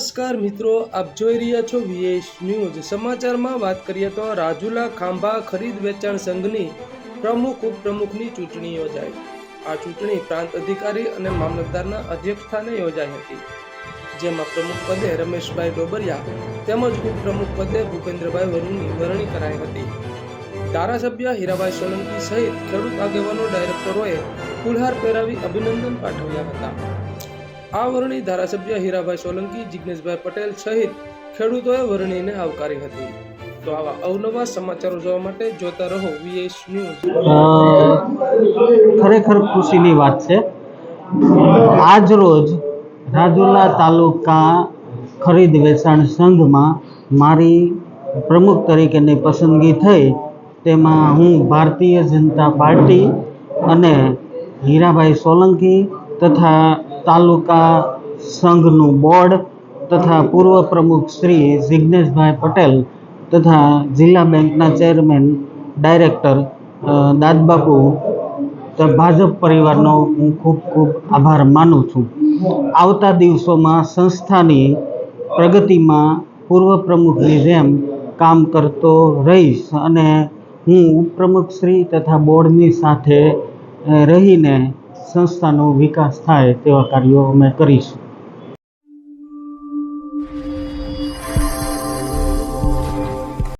નમસ્કાર મિત્રો, આપ જોઈ રહ્યા છો વીએસ ન્યૂઝ સમાચારમાં વાત કરીએ તો રાજુલા ખાંભા ખરીદ વેચાણ સંઘની પ્રમુખ, ઉપપ્રમુખની ચૂંટણી યોજાઈ. આ ચૂંટણી પ્રાંત અધિકારી અને મામલતદારના અધ્યક્ષસ્થાને યોજાઈ હતી. જેમાં પ્રમુખ પદે રમેશભાઈ ડોબરિયા તેમજ ઉપપ્રમુખ પદે ભૂપેન્દ્રભાઈ વરુણની વરણી કરાઈ હતી. ધારાસભ્ય હીરાભાઈ સોલંકી સહિત ખેડૂત આગેવાનો, ડાયરેક્ટરોએ ફુલહાર પહેરાવી અભિનંદન પાઠવ્યા હતા. આ વરણી ધારાસભ્ય હીરાભાઈ સોલંકી જિજ્ઞેશભાઈ પટેલ સહિત ખેડૂતોએ વરણીને આવકારી હતી. તો આવા અવનવા સમાચારો જોવા માટે જોતા રહો વીએસ ન્યૂઝ ખરેખર ખુશીની વાત છે. આજ રોજ રાજુલા તાલુકા ખરીદ વેચાણ સંઘમાં મારી પ્રમુખ તરીકેની પસંદગી થઈ. તેમાં હું ભારતીય જનતા પાર્ટી અને હીરાભાઈ સોલંકી તથા તાલુકા સંઘનું બોર્ડ તથા પૂર્વ પ્રમુખ શ્રી જિજ્ઞેશભાઈ પટેલ તથા જિલ્લા બેંકના ચેરમેન, ડાયરેક્ટર દાદબાપુ ભાજપ પરિવારનો હું ખૂબ ખૂબ આભાર માનું છું. આવતા દિવસોમાં સંસ્થાની પ્રગતિમાં પૂર્વ પ્રમુખની જેમ કામ કરતો રહીશ અને હું ઉપપ્રમુખશ્રી તથા બોર્ડની સાથે રહીને સંસ્થાનો વિકાસ થાય તેવા કાર્યો અમે કરીશું.